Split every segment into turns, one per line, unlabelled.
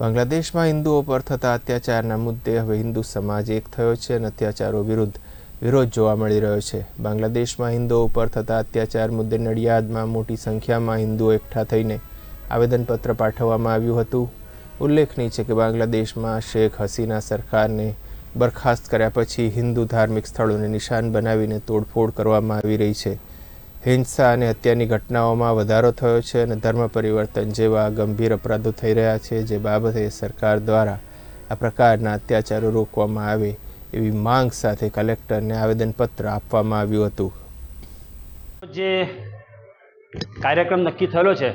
બાંગ્લાદેશમાં હિન્દુઓ પર થતા અત્યાચારના મુદ્દે હવે હિન્દુ સમાજ એક થયો છે અને અત્યાચારો વિરુદ્ધ વિરોધ જોવા મળી રહ્યો છે. બાંગ્લાદેશમાં હિન્દુઓ ઉપર થતા અત્યાચાર મુદ્દે નડિયાદમાં મોટી સંખ્યામાં હિન્દુઓ એકઠા થઈને આવેદનપત્ર પાઠવવામાં આવ્યું હતું. ઉલ્લેખનીય છે કે બાંગ્લાદેશમાં શેખ હસીના સરકારને બરખાસ્ત કર્યા પછી હિન્દુ ધાર્મિક સ્થળોને નિશાન બનાવીને તોડફોડ કરવામાં આવી રહી છે. હિંસા અને હત્યાની ઘટનાઓમાં વધારો થયો છે અને ધર્મ પરિવર્તન જેવા ગંભીર અપરાધો થઈ રહ્યા છે, જે બાબતે સરકાર દ્વારા આ પ્રકારના અત્યાચારો રોકવામાં આવે એવી માંગ સાથે કલેક્ટરને આવેદનપત્ર આપવામાં આવ્યું હતું.
જે કાર્યક્રમ નક્કી થયેલો છે,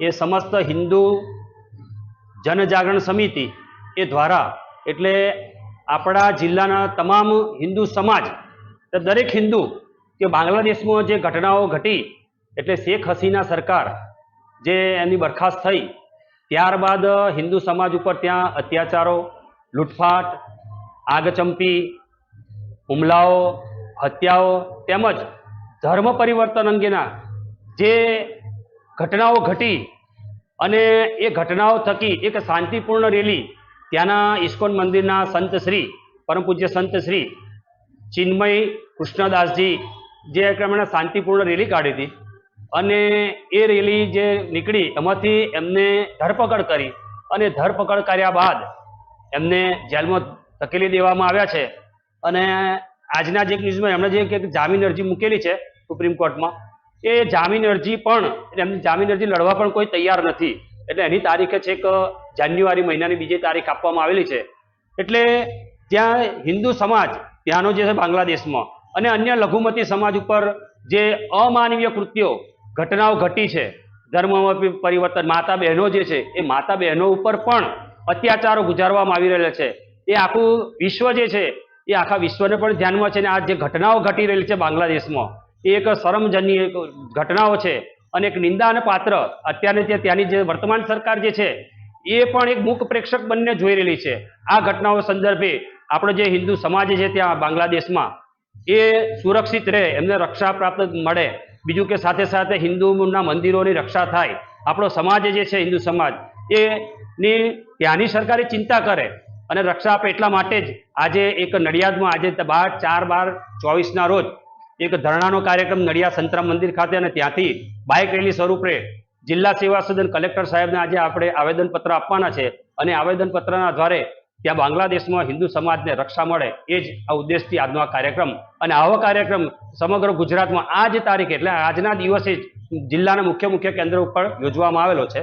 એ સમસ્ત હિન્દુ જનજાગરણ સમિતિ એ દ્વારા, એટલે આપણા જિલ્લાના તમામ હિન્દુ સમાજ દરેક હિન્દુ કે બાંગ્લાદેશમાં જે ઘટનાઓ ઘટી, એટલે શેખ હસીના સરકાર જે એની બરખાસ્ત થઈ, ત્યારબાદ હિન્દુ સમાજ ઉપર ત્યાં અત્યાચારો, લૂંટફાટ, આગચંપી, હુમલાઓ, હત્યાઓ તેમજ ધર્મ પરિવર્તન અંગેના જે ઘટનાઓ ઘટી અને એ ઘટનાઓ થકી એક શાંતિપૂર્ણ રેલી ત્યાંના ઇસ્કોન મંદિરના સંત શ્રી, પરમ પૂજ્ય સંત શ્રી ચિન્મય કૃષ્ણદાસજી જે એમણે શાંતિપૂર્ણ રેલી કાઢી હતી અને એ રેલી જે નીકળી એમાંથી એમને ધરપકડ કરી અને ધરપકડ કર્યા બાદ એમને જેલમાં ધકેલી દેવામાં આવ્યા છે. અને આજના જે ન્યૂઝમાં એમણે જે જામીન અરજી મૂકેલી છે સુપ્રીમ કોર્ટમાં, એ જામીન અરજી પણ એમની જામીન અરજી લડવા પણ કોઈ તૈયાર નથી. એટલે એની તારીખે છેક જાન્યુઆરી મહિનાની બીજી તારીખ આપવામાં આવેલી છે. એટલે ત્યાં હિન્દુ સમાજ, ત્યાંનો જે છે બાંગ્લાદેશમાં અને અન્ય લઘુમતી સમાજ ઉપર જે અમાનવીય કૃત્યો, ઘટનાઓ ઘટી છે, ધર્મમાં પરિવર્તન માતા બહેનો જે છે, એ માતા બહેનો ઉપર પણ અત્યાચારો ગુજારવામાં આવી રહેલા છે. એ આખું વિશ્વ જે છે, એ આખા વિશ્વને પણ ધ્યાનમાં છે અને આ જે ઘટનાઓ ઘટી રહેલી છે બાંગ્લાદેશમાં, એ એક શરમજન્ય ઘટનાઓ છે અને એક નિંદા અને પાત્ર અત્યારે જે ત્યાંની જે વર્તમાન સરકાર જે છે, એ પણ એક મુખ પ્રેક્ષક બનીને જોઈ રહેલી છે. આ ઘટનાઓ સંદર્ભે આપણો જે હિન્દુ સમાજ છે ત્યાં બાંગ્લાદેશમાં એ સુરક્ષિત રહે, એમને રક્ષા પ્રાપ્ત મળે. બીજું કે સાથે સાથે હિન્દુના મંદિરોની રક્ષા થાય. આપણો સમાજ જે છે, હિન્દુ સમાજ એની ત્યાંની સરકારે ચિંતા કરે અને રક્ષા આપે એટલા માટે જ આજે એક નડિયાદમાં આજે બાર, ચાર, બાર, ચોવીસના રોજ એક ધરણાનો કાર્યક્રમ નડિયાદ સંતરામ મંદિર ખાતે અને ત્યાંથી બાઇક રેલી સ્વરૂપે જિલ્લા સેવા સદન કલેક્ટર સાહેબને આજે આપણે આવેદનપત્ર આપવાના છે. અને આવેદનપત્રના આધારે ત્યાં બાંગ્લાદેશમાં હિન્દુ સમાજને રક્ષા મળે એ જ આ ઉદ્દેશથી આજનો આ કાર્યક્રમ. અને આવો કાર્યક્રમ સમગ્ર ગુજરાતમાં આ જ તારીખે એટલે આજના દિવસે જ જિલ્લાના મુખ્ય મુખ્ય કેન્દ્ર ઉપર યોજવામાં આવેલો છે.